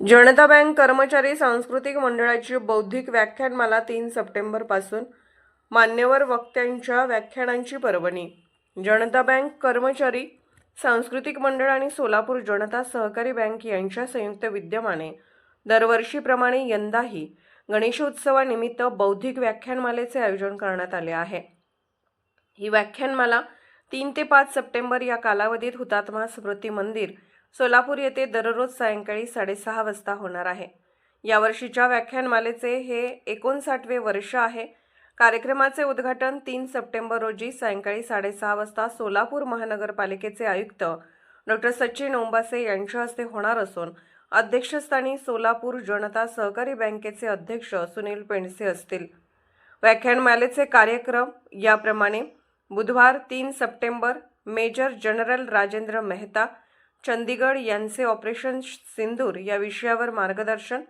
जनता bank कर्मचारी सांस्कृतिक मंडळाची बौद्धिक व्याख्यानमाला तीन सप्टेंबरपासून मान्यवर वक्त्यांच्या व्याख्यानांची पर्वणी. जनता बँक कर्मचारी सांस्कृतिक मंडळ आणि सोलापूर जनता सहकारी बँक यांच्या संयुक्त विद्यमाने दरवर्षीप्रमाणे यंदाही गणेशोत्सवानिमित्त बौद्धिक व्याख्यानमालेचे आयोजन करण्यात आले आहे. ही व्याख्यानमाला तीन ते पाच सप्टेंबर या कालावधीत हुतात्मा स्मृती मंदिर सोलापूर येथे दररोज सायंकाळी साडेसहा वाजता होणार आहे. यावर्षीच्या व्याख्यानमालेचे हे एकोणसाठवे वर्ष आहे. कार्यक्रमाचे उद्घाटन तीन सप्टेंबर रोजी सायंकाळी साडेसहा वाजता सोलापूर महानगरपालिकेचे आयुक्त डॉक्टर सचिन ओंबासे यांच्या हस्ते होणार असून अध्यक्षस्थानी सोलापूर जनता सहकारी बँकेचे अध्यक्ष सुनील पेंडसे असतील. व्याख्यानमालेचे कार्यक्रम याप्रमाणे बुधवार तीन September Major General Rajendra Mehta Chandigarh यांचे ऑपरेशन सिंदूर या विषयावर मार्गदर्शन.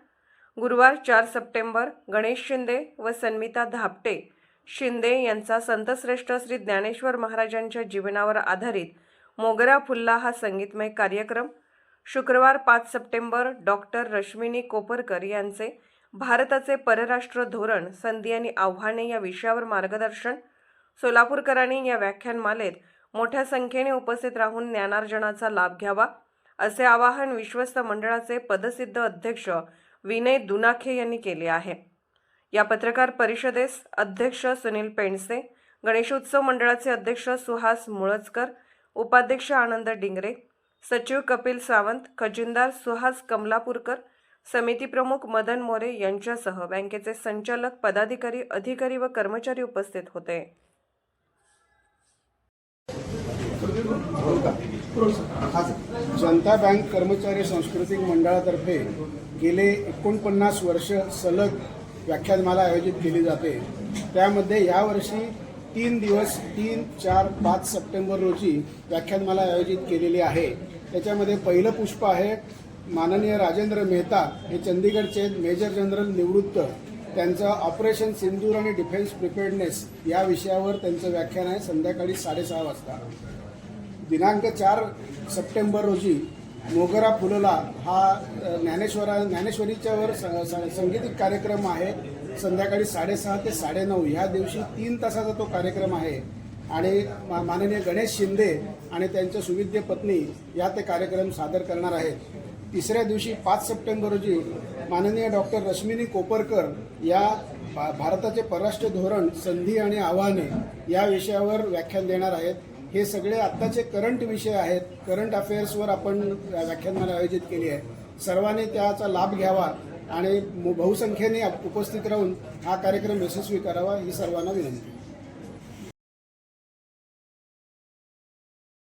गुरुवार चार सप्टेंबर गणेश शिंदे व सन्मिता धापटे शिंदे यांचा संतश्रेष्ठ श्री ज्ञानेश्वर महाराजांच्या जीवनावर आधारित मोगरा फुल्ला हा संगीतमय कार्यक्रम. शुक्रवार पाच सप्टेंबर डॉक्टर रश्मिनी कोपरकर यांचे भारताचे परराष्ट्र धोरण संधी आणि आव्हाने या विषयावर मार्गदर्शन. सोलापूरकरांनी या व्याख्यानमालेत मोठ्या संख्येने उपस्थित राहून ज्ञानार्जनाचा लाभ घ्यावा असे आवाहन विश्वस्त मंडळाचे पदसिद्ध अध्यक्ष विनय दुनाखे यांनी केले आहे. या पत्रकार परिषदेस अध्यक्ष सुनील पेंडसे गणेशोत्सव मंडळाचे अध्यक्ष सुहास मुळजकर उपाध्यक्ष आनंद डिंगरे सचिव कपिल सावंत खजिनदार सुहास कमलापूरकर समिती प्रमुख मदन मोरे यांच्यासह बँकेचे संचालक पदाधिकारी अधिकारी व कर्मचारी उपस्थित होते. जनता बँक कर्मचारी सांस्कृतिक मंडळातर्फे गेले एकोणपन्नास वर्ष सलग व्याख्यानमाला आयोजित केली जाते. त्यामध्ये यावर्षी तीन दिवस तीन चार पाच सप्टेंबर रोजी व्याख्यानमाला आयोजित केलेली आहे. त्याच्यामध्ये पहिलं पुष्प आहे माननीय राजेंद्र मेहता हे चंदीगडचे मेजर जनरल निवृत्त. त्यांचं ऑपरेशन सिंदूर आणि डिफेन्स प्रिपेअर्डनेस या विषयावर त्यांचं व्याख्यान आहे संध्याकाळी साडेसहा वाजता. दिनांक चार सप्टेंबर रोजी मोगरा फुलला हा ज्ञानेश्वरा ज्ञानेश्वरीच्यावर स- संगीतिक कार्यक्रम आहे. संध्याकाळी साडेसहा ते साडेनऊ ह्या दिवशी तीन तासाचा तो कार्यक्रम आहे. आणि मा- माननीय गणेश शिंदे आणि त्यांच्या सुविद्य पत्नी या ते कार्यक्रम सादर करणार आहेत. तिसऱ्या दिवशी पाच सप्टेंबर रोजी माननीय डॉक्टर रश्मिनी कोपरकर या भा- भारताचे परराष्ट्र धोरण संधी आणि आव्हाने या विषयावर व्याख्यान देणार आहेत. हे सगळे आत्ताचे करंट विषय आहेत. करंट अफेअर्सवर आपण व्याख्यानमाला आयोजित केली आहे. सर्वांनी त्याचा लाभ घ्यावा आणि बहुसंख्येने उपस्थित राहून हा कार्यक्रम यशस्वी करावा ही सर्वांना विनंती.